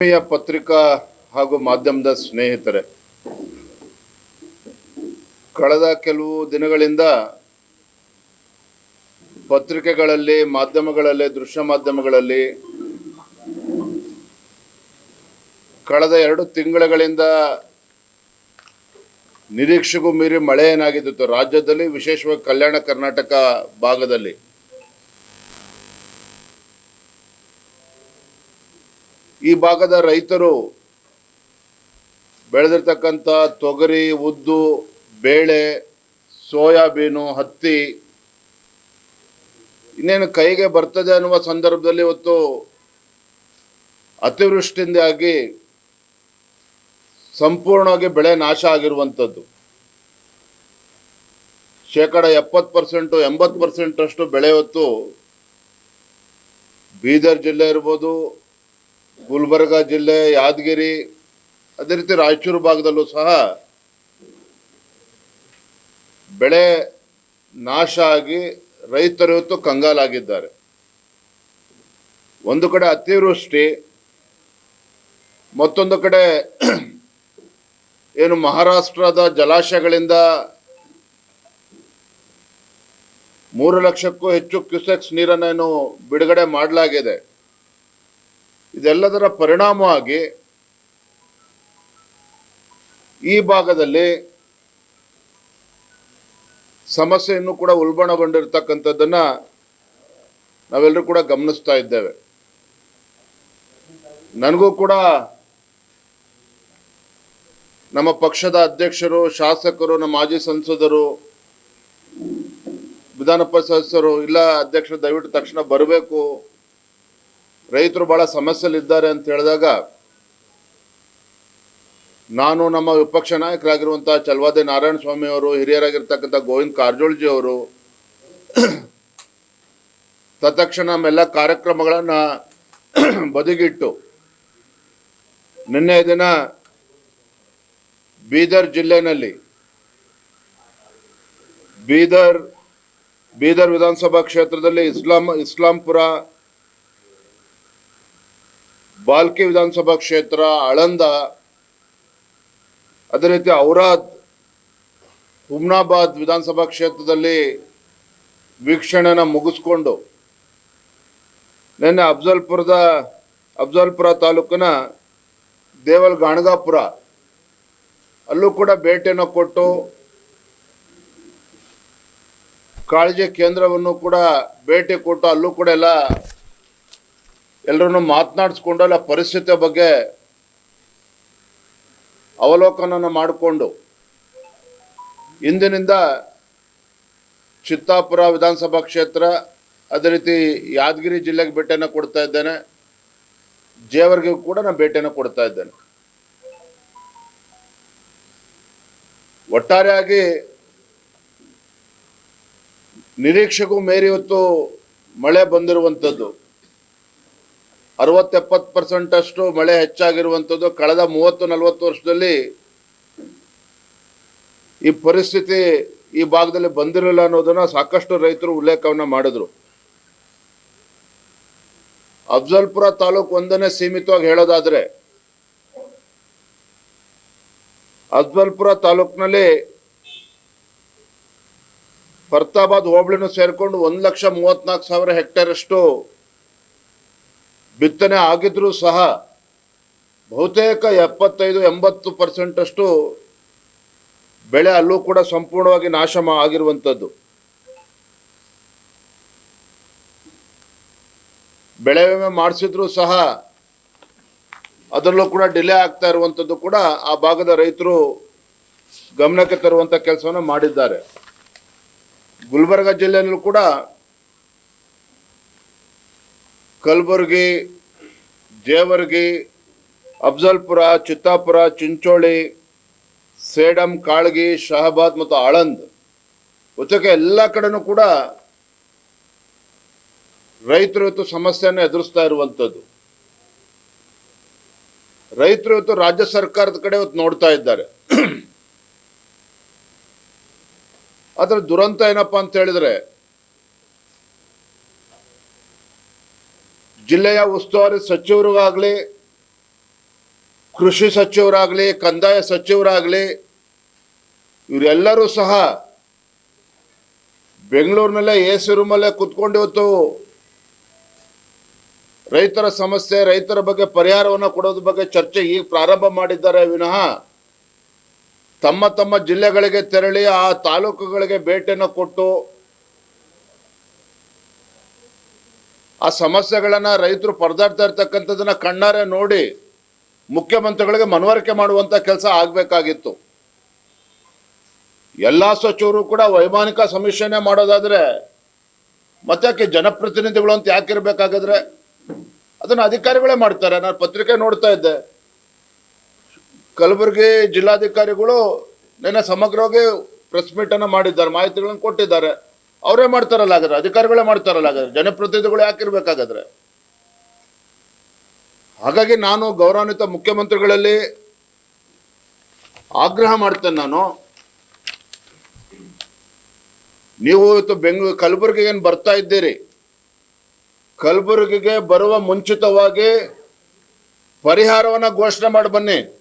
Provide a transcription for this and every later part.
ಪತ್ರಿಕಾ ಹಾಗೂ ಮಾಧ್ಯಮದ ಸ್ನೇಹಿತರೆ, ಕಳೆದ ಕೆಲವು ದಿನಗಳಿಂದ ಪತ್ರಿಕೆಗಳಲ್ಲಿ, ಮಾಧ್ಯಮಗಳಲ್ಲಿ, ದೃಶ್ಯ ಮಾಧ್ಯಮಗಳಲ್ಲಿ ಕಳೆದ ಎರಡು ತಿಂಗಳುಗಳಿಂದ ನಿರೀಕ್ಷೆಗೂ ಮೀರಿ ಮಳೆ ಏನಾಗಿದ್ದಿತ್ತು ರಾಜ್ಯದಲ್ಲಿ, ವಿಶೇಷವಾಗಿ ಕಲ್ಯಾಣ ಕರ್ನಾಟಕ ಭಾಗದಲ್ಲಿ ಈ ಭಾಗದ ರೈತರು ಬೆಳೆದಿರ್ತಕ್ಕಂಥ ತೊಗರಿ, ಉದ್ದು, ಬೇಳೆ, ಸೋಯಾಬೀನು, ಹತ್ತಿ ಇನ್ನೇನು ಕೈಗೆ ಬರ್ತದೆ ಅನ್ನುವ ಸಂದರ್ಭದಲ್ಲಿ ಇವತ್ತು ಅತಿವೃಷ್ಟಿಯಿಂದಾಗಿ ಸಂಪೂರ್ಣವಾಗಿ ಬೆಳೆ ನಾಶ ಆಗಿರುವಂಥದ್ದು. ಶೇಕಡ ಎಪ್ಪತ್ತು ಪರ್ಸೆಂಟು, ಎಂಬತ್ತು ಪರ್ಸೆಂಟಷ್ಟು ಬೆಳೆ ಹೊತ್ತು ಬೀದರ್ ಜಿಲ್ಲೆ ಇರ್ಬೋದು ಗುಲ್ಬರ್ಗ ಜಿಲ್ಲೆ, ಯಾದಗಿರಿ, ಅದೇ ರೀತಿ ರಾಯಚೂರು ಭಾಗದಲ್ಲೂ ಸಹ ಬೆಳೆ ನಾಶ ಆಗಿ ರೈತರು ಇವತ್ತು ಕಂಗಾಲಾಗಿದ್ದಾರೆ. ಒಂದು ಕಡೆ ಅತಿವೃಷ್ಟಿ, ಮತ್ತೊಂದು ಕಡೆ ಏನು ಮಹಾರಾಷ್ಟ್ರದ ಜಲಾಶಯಗಳಿಂದ ಮೂರು ಲಕ್ಷಕ್ಕೂ ಹೆಚ್ಚು ಕ್ಯೂಸೆಕ್ಸ್ ನೀರನ್ನೇನು ಬಿಡುಗಡೆ ಮಾಡಲಾಗಿದೆ. ಇದೆಲ್ಲದರ ಪರಿಣಾಮವಾಗಿ ಈ ಭಾಗದಲ್ಲಿ ಸಮಸ್ಯೆಯನ್ನು ಕೂಡ ಉಲ್ಬಣಗೊಂಡಿರ್ತಕ್ಕಂಥದ್ದನ್ನ ನಾವೆಲ್ಲರೂ ಕೂಡ ಗಮನಿಸ್ತಾ ಇದ್ದೇವೆ. ನನಗೂ ಕೂಡ ನಮ್ಮ ಪಕ್ಷದ ಅಧ್ಯಕ್ಷರು, ಶಾಸಕರು, ನಮ್ಮ ಮಾಜಿ ಸಂಸದರು, ವಿಧಾನ ಪರಿಷತ್ ಸದಸ್ಯರು, ಇಲ್ಲ ಅಧ್ಯಕ್ಷರು ದಯವಿಟ್ಟು ತಕ್ಷಣ ಬರಬೇಕು. ರೈತರು ಬಹಳ ಸಮಸ್ಯೆಯಲ್ಲಿದ್ದಾರೆ ಅಂತ ಹೇಳಿದಾಗ, ನಾನು ನಮ್ಮ ವಿಪಕ್ಷ ನಾಯಕರಾಗಿರುವಂತಹ ಚಲವಾದಿ ನಾರಾಯಣ ಸ್ವಾಮಿ ಅವರು, ಹಿರಿಯರಾಗಿರ್ತಕ್ಕಂಥ ಗೋವಿಂದ್ ಕಾರಜೋಳ್ಜಿ ಅವರು, ತತ್ಕ್ಷಣ ನಮ್ಮೆಲ್ಲ ಕಾರ್ಯಕ್ರಮಗಳನ್ನು ಬದುಗಿಟ್ಟು, ನಿನ್ನೆ ದಿನ ಬೀದರ್ ಜಿಲ್ಲೆನಲ್ಲಿ, ಬೀದರ್ ಬೀದರ್ ವಿಧಾನಸಭಾ ಕ್ಷೇತ್ರದಲ್ಲಿ ಇಸ್ಲಾಂ, ಇಸ್ಲಾಂಪುರ ಬಾಲ್ಕಿ ವಿಧಾನಸಭಾ ಕ್ಷೇತ್ರ ಆಳಂದ ಅದೇ ರೀತಿ ಔರಾದ್ ಹುಮ್ನಾಬಾದ್ ವಿಧಾನಸಭಾ ಕ್ಷೇತ್ರದಲ್ಲಿ ವೀಕ್ಷಣೆನ ಮುಗಿಸ್ಕೊಂಡು ನಿನ್ನೆ ಅಫ್ಜಲ್ಪುರದ, ಅಫ್ಜಲ್ಪುರ ತಾಲೂಕಿನ ದೇವಲ್ ಗಾಣಗಾಪುರ, ಅಲ್ಲೂ ಕೂಡ ಭೇಟಿಯನ್ನು ಕೊಟ್ಟು ಕಾಳಜಿ ಕೇಂದ್ರವನ್ನು ಕೂಡ ಭೇಟಿ ಕೊಟ್ಟು ಅಲ್ಲೂ ಕೂಡ ಎಲ್ಲ ಎಲ್ಲರನ್ನು ಮಾತನಾಡಿಸ್ಕೊಂಡು ಅಲ್ಲ ಪರಿಸ್ಥಿತಿಯ ಬಗ್ಗೆ ಅವಲೋಕನ ಮಾಡಿಕೊಂಡು ಇಂದಿನಿಂದ ಚಿತ್ತಾಪುರ ವಿಧಾನಸಭಾ ಕ್ಷೇತ್ರ ಅದೇ ರೀತಿ ಯಾದಗಿರಿ ಜಿಲ್ಲೆಗೆ ಭೇಟಿಯನ್ನು ಕೊಡ್ತಾ ಇದ್ದೇನೆ. ಜೇವರ್ಗೆ ಕೂಡ ನಾನು ಭೇಟಿಯನ್ನು ಕೊಡ್ತಾ ಇದ್ದೇನೆ. ಒಟ್ಟಾರೆಯಾಗಿ ನಿರೀಕ್ಷೆಗೂ ಮೇರಿ ಇವತ್ತು ಮಳೆ ಬಂದಿರುವಂಥದ್ದು ಅರವತ್ತೆಪ್ಪತ್ತು ಪರ್ಸೆಂಟ್ ಅಷ್ಟು ಮಳೆ ಹೆಚ್ಚಾಗಿರುವಂಥದ್ದು ಕಳೆದ ಮೂವತ್ತು ನಲವತ್ತು ವರ್ಷದಲ್ಲಿ. ಈ ಪರಿಸ್ಥಿತಿ ಈ ಭಾಗದಲ್ಲಿ ಬಂದಿರಲಿಲ್ಲ ಅನ್ನೋದನ್ನ ಸಾಕಷ್ಟು ರೈತರು ಉಲ್ಲೇಖವನ್ನ ಮಾಡಿದ್ರು. ಅಫ್ಜಲ್ಪುರ ತಾಲೂಕು ಒಂದನೇ ಸೀಮಿತವಾಗಿ ಹೇಳೋದಾದ್ರೆ, ಅಫ್ಜಲ್ಪುರ ತಾಲೂಕಿನಲ್ಲಿ ಫರ್ತಾಬಾದ್ ಹೋಬಳಿನೂ ಸೇರಿಕೊಂಡು ಒಂದು ಲಕ್ಷ ಮೂವತ್ನಾಲ್ಕು ಸಾವಿರ ಹೆಕ್ಟೇರ್ ಅಷ್ಟು ಬಿತ್ತನೆ ಆಗಿದ್ರೂ ಸಹ ಬಹುತೇಕ ಎಪ್ಪತ್ತೈದು, ಎಂಬತ್ತು ಪರ್ಸೆಂಟಷ್ಟು ಬೆಳೆ ಅಲ್ಲೂ ಕೂಡ ಸಂಪೂರ್ಣವಾಗಿ ನಾಶ ಆಗಿರುವಂಥದ್ದು. ಬೆಳೆ ವಿಮೆ ಮಾಡಿಸಿದ್ರು ಸಹ ಅದರಲ್ಲೂ ಕೂಡ ಡಿಲೇ ಆಗ್ತಾ ಇರುವಂಥದ್ದು ಕೂಡ ಆ ಭಾಗದ ರೈತರು ಗಮನಕ್ಕೆ ತರುವಂಥ ಕೆಲಸವನ್ನು ಮಾಡಿದ್ದಾರೆ. ಗುಲ್ಬರ್ಗ ಜಿಲ್ಲೆಯಲ್ಲೂ ಕೂಡ ಕಲಬುರಗಿ, ಜೇವರ್ಗಿ, ಅಫ್ಜಲ್ಪುರ, ಚಿತ್ತಾಪುರ, ಚಿಂಚೋಳಿ, ಸೇಡಂ, ಕಾಳ್ಗಿ, ಶಹಬಾದ್ ಮತ್ತು ಆಳಂದ್. ಜೊತೆಗೆ ಎಲ್ಲ ಕಡೆನೂ ಕೂಡ ರೈತರು ಇವತ್ತು ಸಮಸ್ಯೆಯನ್ನು ಎದುರಿಸ್ತಾ ಇರುವಂಥದ್ದು. ರೈತರು ಇವತ್ತು ರಾಜ್ಯ ಸರ್ಕಾರದ ಕಡೆ ಇವತ್ತು ನೋಡ್ತಾ ಇದ್ದಾರೆ. ಅದರ ದುರಂತ ಏನಪ್ಪಾ ಅಂತ ಹೇಳಿದ್ರೆ ಜಿಲ್ಲೆಯ ಉಸ್ತುವಾರಿ ಸಚಿವರಿಗಾಗಲಿ, ಕೃಷಿ ಸಚಿವರಾಗಲಿ, ಕಂದಾಯ ಸಚಿವರಾಗಲಿ, ಇವರೆಲ್ಲರೂ ಸಹ ಬೆಂಗಳೂರಿನಲ್ಲೇ ಎ ಸಿ ರೂಮಲ್ಲೇ ಕುತ್ಕೊಂಡು ಇವತ್ತು ರೈತರ ಸಮಸ್ಯೆ, ರೈತರ ಬಗ್ಗೆ ಪರಿಹಾರವನ್ನು ಕೊಡೋದ್ರ ಬಗ್ಗೆ ಚರ್ಚೆ ಈಗ ಪ್ರಾರಂಭ ಮಾಡಿದ್ದಾರೆ ವಿನಃ ತಮ್ಮ ತಮ್ಮ ಜಿಲ್ಲೆಗಳಿಗೆ ತೆರಳಿ ಆ ತಾಲೂಕುಗಳಿಗೆ ಭೇಟಿಯನ್ನು ಕೊಟ್ಟು ಆ ಸಮಸ್ಯೆಗಳನ್ನ ರೈತರು ಪರದಾಡ್ತಾ ಇರ್ತಕ್ಕಂಥದ್ದನ್ನ ಕಣ್ಣಾರೆ ನೋಡಿ ಮುಖ್ಯಮಂತ್ರಿಗಳಿಗೆ ಮನವರಿಕೆ ಮಾಡುವಂತ ಕೆಲಸ ಆಗ್ಬೇಕಾಗಿತ್ತು. ಎಲ್ಲಾ ಸಚಿವರು ಕೂಡ ವೈಮಾನಿಕ ಸಮೀಕ್ಷೆನೆ ಮಾಡೋದಾದ್ರೆ ಮತ್ತೆ ಜನಪ್ರತಿನಿಧಿಗಳು ಅಂತ ಯಾಕಿರ್ಬೇಕಾಗಿದ್ರೆ ಅದನ್ನ ಅಧಿಕಾರಿಗಳೇ ಮಾಡ್ತಾರೆ. ನಾನು ಪತ್ರಿಕೆ ನೋಡ್ತಾ ಇದ್ದೆ. ಕಲಬುರಗಿ ಜಿಲ್ಲಾಧಿಕಾರಿಗಳು ನಿನ್ನೆ ಸಮಗ್ರವಾಗಿ ಪ್ರೆಸ್ ಮೀಟ್ ಅನ್ನ ಮಾಡಿದ್ದಾರೆ, ಮಾಹಿತಿಗಳನ್ನು ಕೊಟ್ಟಿದ್ದಾರೆ. ಅವರೇ ಮಾಡ್ತಾರಲ್ಲ ಹಾಗಾದ್ರೆ, ಅಧಿಕಾರಿಗಳೇ ಮಾಡ್ತಾರಲ್ಲ ಹಾಗಾದ್ರೆ, ಜನಪ್ರತಿನಿಧಿಗಳು ಯಾಕಿರ್ಬೇಕಾಗಾದ್ರೆ ಹಾಗಾಗಿ ನಾನು ಗೌರವಾನ್ವಿತ ಮುಖ್ಯಮಂತ್ರಿಗಳಲ್ಲಿ ಆಗ್ರಹ ಮಾಡ್ತೇನೆ ನಾನು. ನೀವು ಇವತ್ತು ಬೆಂಗಳೂರು, ಕಲಬುರಗಿಗೆ ಏನು ಬರ್ತಾ ಇದ್ದೀರಿ? ಕಲಬುರಗಿಗೆ ಬರುವ ಮುಂಚಿತವಾಗಿ ಪರಿಹಾರವನ್ನ ಘೋಷಣೆ ಮಾಡಿ ಬನ್ನಿ.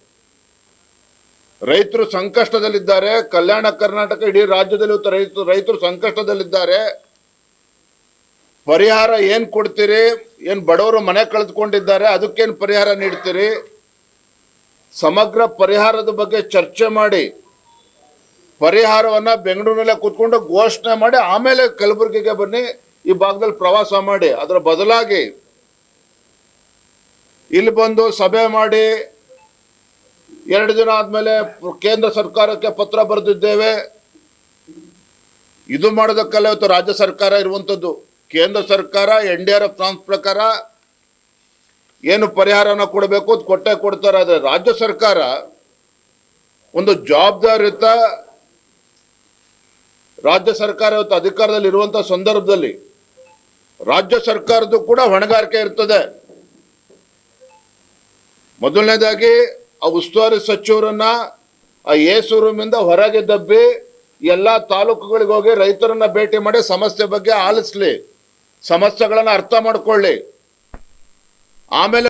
ರೈತರು ಸಂಕಷ್ಟದಲ್ಲಿದ್ದಾರೆ. ಕಲ್ಯಾಣ ಕರ್ನಾಟಕ ಇಡೀ ರಾಜ್ಯದಲ್ಲಿ ರೈತರು ಸಂಕಷ್ಟದಲ್ಲಿದ್ದಾರೆ. ಪರಿಹಾರ ಏನ್ ಕೊಡ್ತೀರಿ? ಏನ್ ಬಡವರು ಮನೆ ಕಳೆದುಕೊಂಡಿದ್ದಾರೆ. ಅದಕ್ಕೇನು ಪರಿಹಾರ ನೀಡ್ತೀರಿ? ಸಮಗ್ರ ಪರಿಹಾರದ ಬಗ್ಗೆ ಚರ್ಚೆ ಮಾಡಿ. ಪರಿಹಾರವನ್ನ ಬೆಂಗಳೂರಿನಲ್ಲೇ ಕೂತ್ಕೊಂಡು ಘೋಷಣೆ ಮಾಡಿ, ಆಮೇಲೆ ಕಲಬುರಗಿಗೆ ಬನ್ನಿ. ಈ ಭಾಗದಲ್ಲಿ ಪ್ರವಾಸ ಮಾಡಿ. ಅದರ ಬದಲಾಗಿ ಇಲ್ಲಿ ಬಂದು ಸಭೆ ಮಾಡಿ. ಎರಡು ದಿನ ಆದ್ಮೇಲೆ ಕೇಂದ್ರ ಸರ್ಕಾರಕ್ಕೆ ಪತ್ರ ಬರೆದಿದ್ದೇವೆ. ಇದು ಮಾಡೋದಕ್ಕಲ್ಲ ಇವತ್ತು ರಾಜ್ಯ ಸರ್ಕಾರ ಇರುವಂಥದ್ದು ಕೇಂದ್ರ ಸರ್ಕಾರ, ಎನ್ ಡಿ ಆರ್ ಎಫ್ ಪ್ರಕಾರ ಏನು ಪರಿಹಾರನ ಕೊಡಬೇಕು ಅದು ಕೊಟ್ಟೆ ಕೊಡ್ತಾರೆ. ಆದರೆ ರಾಜ್ಯ ಸರ್ಕಾರ ಒಂದು ಜವಾಬ್ದಾರಿಯುತ ರಾಜ್ಯ ಸರ್ಕಾರ ಇವತ್ತು ಅಧಿಕಾರದಲ್ಲಿ ಇರುವಂಥ ಸಂದರ್ಭದಲ್ಲಿ ರಾಜ್ಯ ಸರ್ಕಾರದ್ದು ಕೂಡ ಹೊಣೆಗಾರಿಕೆ ಇರ್ತದೆ. ಮೊದಲನೇದಾಗಿ ಆ ಉಸ್ತುವಾರಿ ಸಚಿವರನ್ನ ಆ ಏಸು ರೂಮಿಂದ ಹೊರಗೆ ದಬ್ಬಿ ಎಲ್ಲಾ ತಾಲೂಕುಗಳಿಗೆ ಹೋಗಿ ರೈತರನ್ನ ಭೇಟಿ ಮಾಡಿ ಸಮಸ್ಯೆ ಬಗ್ಗೆ ಆಲಿಸ್ಲಿ. ಸಮಸ್ಯೆಗಳನ್ನ ಅರ್ಥ ಮಾಡ್ಕೊಳ್ಳಿ. ಆಮೇಲೆ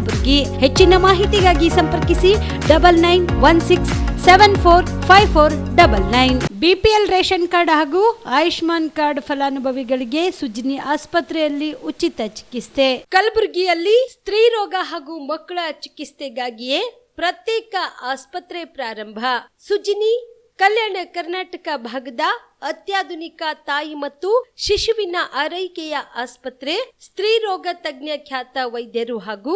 ಕಲಬುರಗಿ ಹೆಚ್ಚಿನ ಮಾಹಿತಿಗಾಗಿ ಸಂಪರ್ಕಿಸಿ double nine one six seven four five four double nine. BPL ration card ಹಾಗೂ ಆಯುಷ್ಮಾನ್ ಕಾರ್ಡ್ ಫಲಾನುಭವಿಗಳಿಗೆ ಸುಜಿನಿ ಆಸ್ಪತ್ರೆಯಲ್ಲಿ ಉಚಿತ ಚಿಕಿತ್ಸೆ. ಕಲಬುರಗಿಯಲ್ಲಿ ಸ್ತ್ರೀ ರೋಗ ಹಾಗೂ ಮಕ್ಕಳ ಚಿಕಿತ್ಸೆಗಾಗಿಯೇ ಪ್ರತ್ಯೇಕ ಆಸ್ಪತ್ರೆ ಪ್ರಾರಂಭ. ಸುಜಿನಿ, ಕಲ್ಯಾಣ ಕರ್ನಾಟಕ ಭಾಗದ ಅತ್ಯಾಧುನಿಕ ತಾಯಿ ಮತ್ತು ಶಿಶುವಿನ ಆರೈಕೆಯ ಆಸ್ಪತ್ರೆ, ಸ್ತ್ರೀ ರೋಗ ತಜ್ಞ ಖ್ಯಾತ ವೈದ್ಯರು ಹಾಗೂ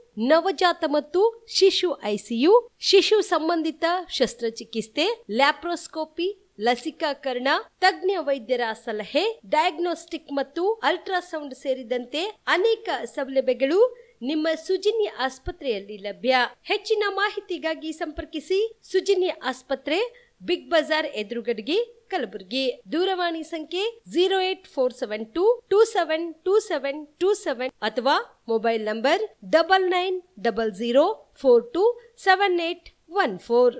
ನವಜಾತ ಮತ್ತು ಶಿಶು ಐಸಿಯು, ಶಿಶು ಸಂಬಂಧಿತ ಶಸ್ತ್ರಚಿಕಿತ್ಸೆ, ಲ್ಯಾಪ್ರೋಸ್ಕೋಪಿ, ಲಸಿಕಾಕರಣ, ತಜ್ಞ ವೈದ್ಯರ ಸಲಹೆ, ಡಯಾಗ್ನೋಸ್ಟಿಕ್ ಮತ್ತು ಅಲ್ಟ್ರಾಸೌಂಡ್ ಸೇರಿದಂತೆ ಅನೇಕ ಸೌಲಭ್ಯಗಳು ನಿಮ್ಮ ಸುಜಿನಿ ಆಸ್ಪತ್ರೆಯಲ್ಲಿ ಲಭ್ಯ. ಹೆಚ್ಚಿನ ಮಾಹಿತಿಗಾಗಿ ಸಂಪರ್ಕಿಸಿ ಸುಜಿನಿ ಆಸ್ಪತ್ರೆ, ಬಿಗ್ ಬಜಾರ್ ಎದುರುಗಡೆಗೆ ಕಲಬುರಗಿ. ದೂರವಾಣಿ ಸಂಖ್ಯೆ zero eight four seven two two seven two seven two seven ಅಥವಾ Mobile number double nine double zero four two seven eight one four.